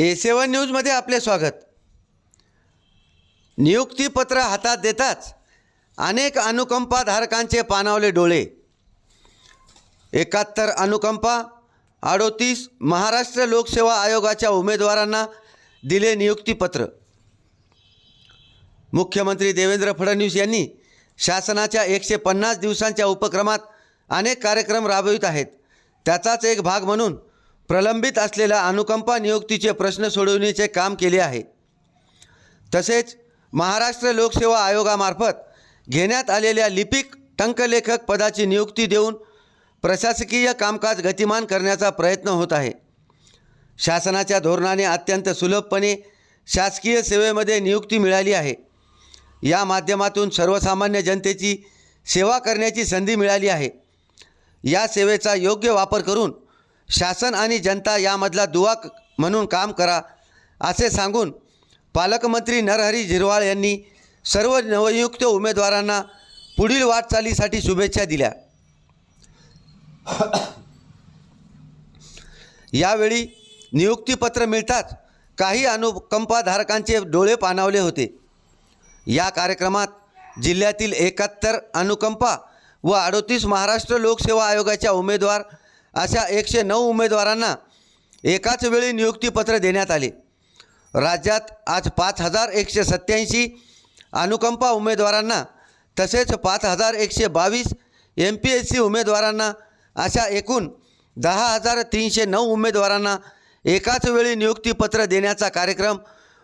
ए सेवन न्यूजमध्ये आपले स्वागत. नियुक्तीपत्र हातात देताच अनेक अनुकंपाधारकांचे पानावले डोळे. एकाहत्तर अनुकंपा अडोतीस महाराष्ट्र लोकसेवा आयोगाच्या उमेदवारांना दिले नियुक्तीपत्र. मुख्यमंत्री देवेंद्र फडणवीस यांनी शासनाच्या एकशे पन्नास दिवसांच्या उपक्रमात अनेक कार्यक्रम राबवित आहेत. त्याचाच एक भाग म्हणून प्रलंबित असलेल्या अनुकंपा नियुक्तीचे प्रश्न सोडवण्याचे काम केले आहे. तसेच महाराष्ट्र लोकसेवा आयोगामार्फत घेण्यात आलेल्या लिपिक टंकलेखक पदाची नियुक्ती देऊन प्रशासकीय कामकाज गतिमान करण्याचा प्रयत्न होत आहे. शासनाच्या धोरणाने अत्यंत सुलभपणे शासकीय सेवेमध्ये नियुक्ती मिळाली आहे. या माध्यमातून सर्वसामान्य जनतेची सेवा करण्याची संधी मिळाली आहे. या सेवेचा योग्य वापर करून शासन आणि जनता यामधला दुवा म्हणून काम करा असे सांगून पालकमंत्री नरहरी झिरवाळ यांनी सर्व नवनियुक्त उमेदवारांना पुढील वाटचालीसाठी शुभेच्छा दिल्या. यावेळी नियुक्तीपत्र मिळताच काही अनुकंपाधारकांचे डोळे पाणावले होते. या कार्यक्रमात जिल्ह्यातील एकाहत्तर अनुकंपा व अडोतीस महाराष्ट्र लोकसेवा आयोगाच्या उमेदवार अशा एकशे नऊ उमेदवारांना एकाच वेळी नियुक्तीपत्र देण्यात आले. राज्यात आज पाच हजार एकशे सत्याऐंशी अनुकंपा उमेदवारांना तसेच पाच हजार एकशे बावीस एम पी एस सी उमेदवारांना अशा एकूण दहा हजार तीनशे नऊ उमेदवारांना एकाच वेळी नियुक्तीपत्र देण्याचा कार्यक्रम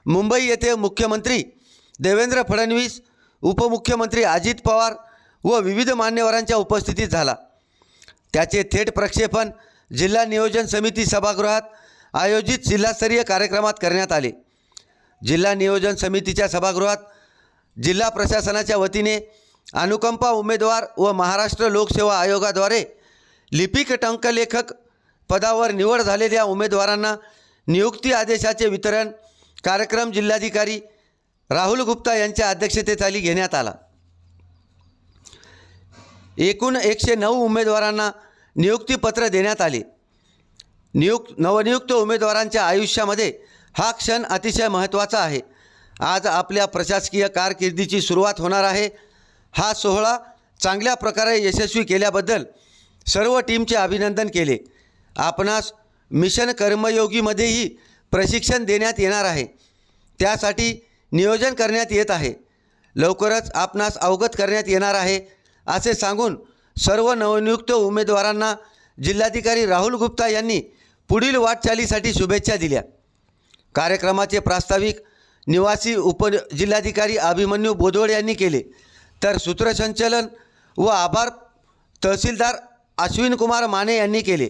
मुंबई येथे मुख्यमंत्री देवेंद्र फडणवीस उपमुख्यमंत्री अजित पवार व विविध मान्यवरांच्या उपस्थितीत झाला. त्याचे थेट प्रक्षेपण जिल्हा नियोजन समिती सभागृहात आयोजित जिल्हास्तरीय कार्यक्रमात करण्यात आले. जिल्हा नियोजन समितीच्या सभागृहात जिल्हा प्रशासनाच्या वतीने अनुकंपा उमेदवार व महाराष्ट्र लोकसेवा आयोगाद्वारे लिपिक टंकलेखक पदावर निवड झालेल्या उमेदवारांना नियुक्ती आदेशाचे वितरण कार्यक्रम जिल्हाधिकारी राहुल गुप्ता यांच्या अध्यक्षतेखाली घेण्यात आला. एकूण एकशे नऊ उमेदवारांना नियुक्तीपत्र देण्यात आले. नियुक्त नवनियुक्त उमेदवारांच्या आयुष्यामध्ये हा क्षण अतिशय महत्त्वाचा आहे. आज आपल्या प्रशासकीय कारकिर्दीची सुरुवात होणार आहे. हा सोहळा चांगल्या प्रकारे यशस्वी केल्याबद्दल सर्व टीमचे अभिनंदन केले. आपणास मिशन कर्मयोगीमध्येही प्रशिक्षण देण्यात येणार आहे. त्यासाठी नियोजन करण्यात येत आहे. लवकरच आपणास अवगत करण्यात येणार आहे असे सांगून सर्व नवनियुक्त उमेदवारांना जिल्हाधिकारी राहुल गुप्ता यांनी पुढील वाटचालीसाठी शुभेच्छा दिल्या. कार्यक्रमाचे प्रास्ताविक निवासी उपजिल्हाधिकारी अभिमन्यू बोदवड यांनी केले. तर सूत्रसंचलन व आभार तहसीलदार अश्विन कुमार माने यांनी केले.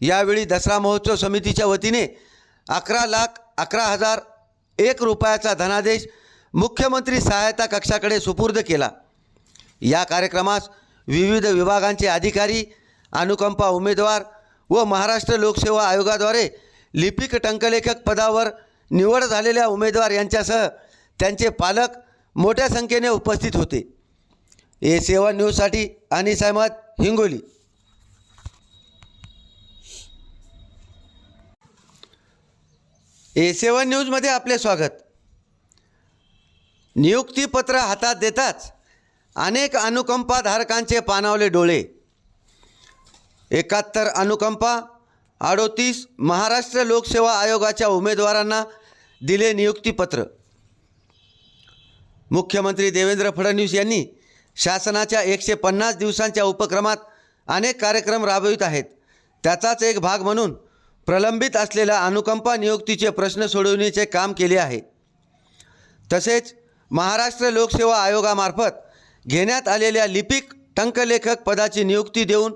यावेळी दसरा महोत्सव समितीच्या वतीने अकरा लाख अकरा हजार एक रुपयाचा धनादेश मुख्यमंत्री सहायता कक्षाकडे सुपूर्द केला. या कार्यक्रमास विविध विभागांचे अधिकारी अनुकंपा उमेदवार व महाराष्ट्र लोकसेवा आयोगाद्वारे लिपिक टंकलेखक पदावर निवड झालेल्या उमेदवार यांच्यासह त्यांचे पालक मोठ्या संख्येने उपस्थित होते. ए सेवन न्यूजसाठी अनिस अहमद हिंगोली. ए सेवन न्यूजमध्ये आपले स्वागत. नियुक्तीपत्र हातात देताच अनेक अनुकंपाधारकांचे पाणावले डोळे. एकाहत्तर अनुकंपा अडोतीस महाराष्ट्र लोकसेवा आयोगाच्या उमेदवारांना दिले नियुक्तीपत्र. मुख्यमंत्री देवेंद्र फडणवीस यांनी शासनाच्या एकशे पन्नास दिवसांच्या उपक्रमात अनेक कार्यक्रम राबवित आहेत. त्याचाच एक भाग म्हणून प्रलंबित असलेल्या अनुकंपा नियुक्तीचे प्रश्न सोडवण्याचे काम केले आहे. तसेच महाराष्ट्र लोकसेवा आयोगामार्फत घेण्यात आलेल्या लिपिक टंकलेखक पदाची नियुक्ती देऊन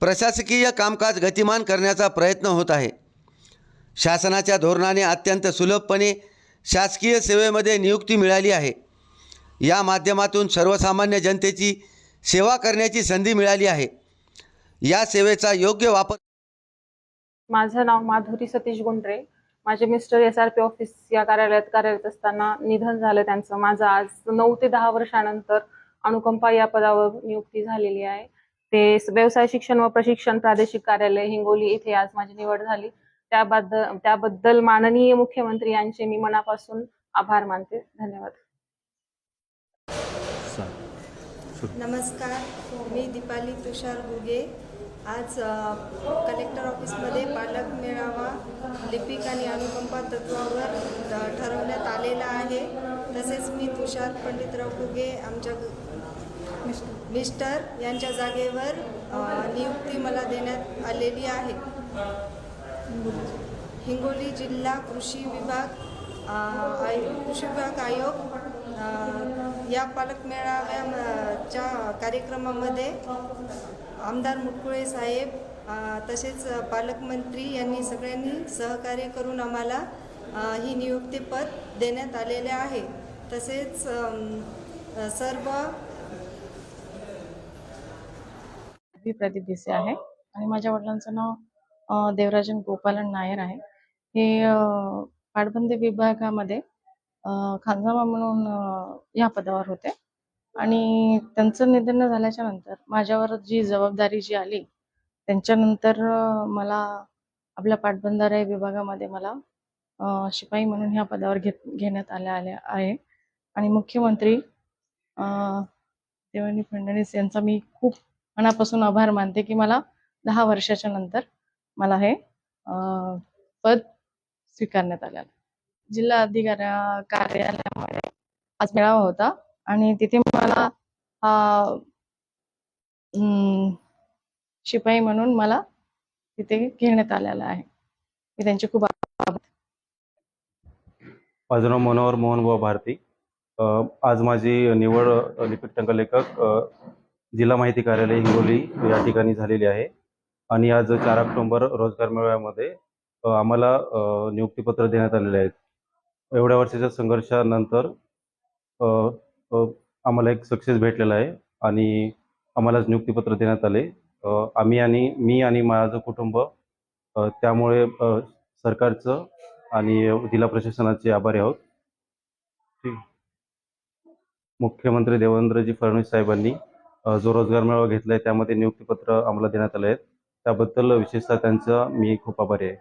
प्रशासकीय कामकाज गतिमान करण्याचा प्रयत्न होत आहे. शासनाच्या धोरणाने अत्यंत सुलभपणे शासकीय सेवेमध्ये नियुक्ती मिळाली आहे. या माध्यमातून सर्वसामान्य जनतेची सेवा करण्याची संधी मिळाली आहे. या सेवेचा योग्य वापर माझं नाव माधुरी सतीश गुंडरे. माझे mister S R P office या कार्यालयात कार्यरत असताना निधन झालं त्यांचं. माझं आज नऊ ते दहा वर्षानंतर अनुकंपा या पदावर नियुक्ती झालेली आहे. ते व्यवसाय शिक्षण व प्रशिक्षण प्रादेशिक कार्यालय हिंगोली इथे आज माझी निवड झाली. त्याबद्दल त्याबद्दल माननीय मुख्यमंत्री यांचे मी मनापासून आभार मानते. धन्यवाद. नमस्कार मी दीपाली तुषार गुगे. आज कलेक्टर ऑफिसमध्ये पालक मेळावा लिपिक आणि अनुकंपा तत्वावर ठरवण्यात आलेला आहे. तसेच मी तुषार पंडितराव गुगे आमच्या मिस्टर यांच्या जागेवर नियुक्ती मला देण्यात आलेली आहे. हिंगोली जिल्हा कृषी विभाग आय कृषी विभाग आयोग या पालक मेळाव्याच्या कार्यक्रमामध्ये आमदार मुटकुळे साहेब तसेच पालकमंत्री यांनी सगळ्यांनी सहकार्य करून आम्हाला ही नियुक्तीपद देण्यात आलेले आहे. तसेच सर्व मी प्रदीप भिसे आहे. आणि माझ्या वडिलांचं नाव देवराजन गोपालन नायर आहे. हे पाटबंदी विभागामध्ये खानजामा म्हणून या पदावर होते. आणि त्यांचं निधन झाल्याच्यानंतर माझ्यावर जी जबाबदारी जी आली त्यांच्यानंतर मला आपल्या पाटबंधारे विभागामध्ये मला शिपाई म्हणून ह्या पदावर घेत घेण्यात आल्या आल्या आहे. आणि मुख्यमंत्री देवानी देवेंद्र फडणवीस यांचा मी खूप मनापासून आभार मानते की मला दहा वर्षाच्या नंतर मला हे पद स्वीकारण्यात आलेलं आहे. जिल्हा अधिकाऱ्या कार्यालयामध्ये आज मेळावा होता आणि तिथे मला हा शिपाई म्हणून मला तिथे घेण्यात आलेला आहे. मी त्यांचे खूप माझं नाव मनोहर मोहनभाऊ भारती. आज माझी निवड लिपिक टंकलेखक जिल्हा माहिती कार्यालय हिंगोली या ठिकाणी झालेली आहे. आणि आज चार ऑक्टोबर रोजगार मेळाव्यामध्ये आम्हाला नियुक्तीपत्र देण्यात आलेले आहेत. एवढ्या वर्षाच्या संघर्षानंतर आम्हाला एक सक्सेस भेटलेला आहे आणि आम्हालाच नियुक्तीपत्र देण्यात आले. आम्ही आणि मी आणि माझं कुटुंब त्यामुळे सरकारचं आणि जिल्हा प्रशासनाचे आभारी आहोत. ठीक. मुख्यमंत्री देवेंद्रजी फडणवीस साहेबांनी जो रोजगार मेळावा घेतलाय त्यामध्ये नियुक्तीपत्र आम्हाला देण्यात आले आहेत त्याबद्दल विशेषतः त्यांचा मी खूप आभारी आहे.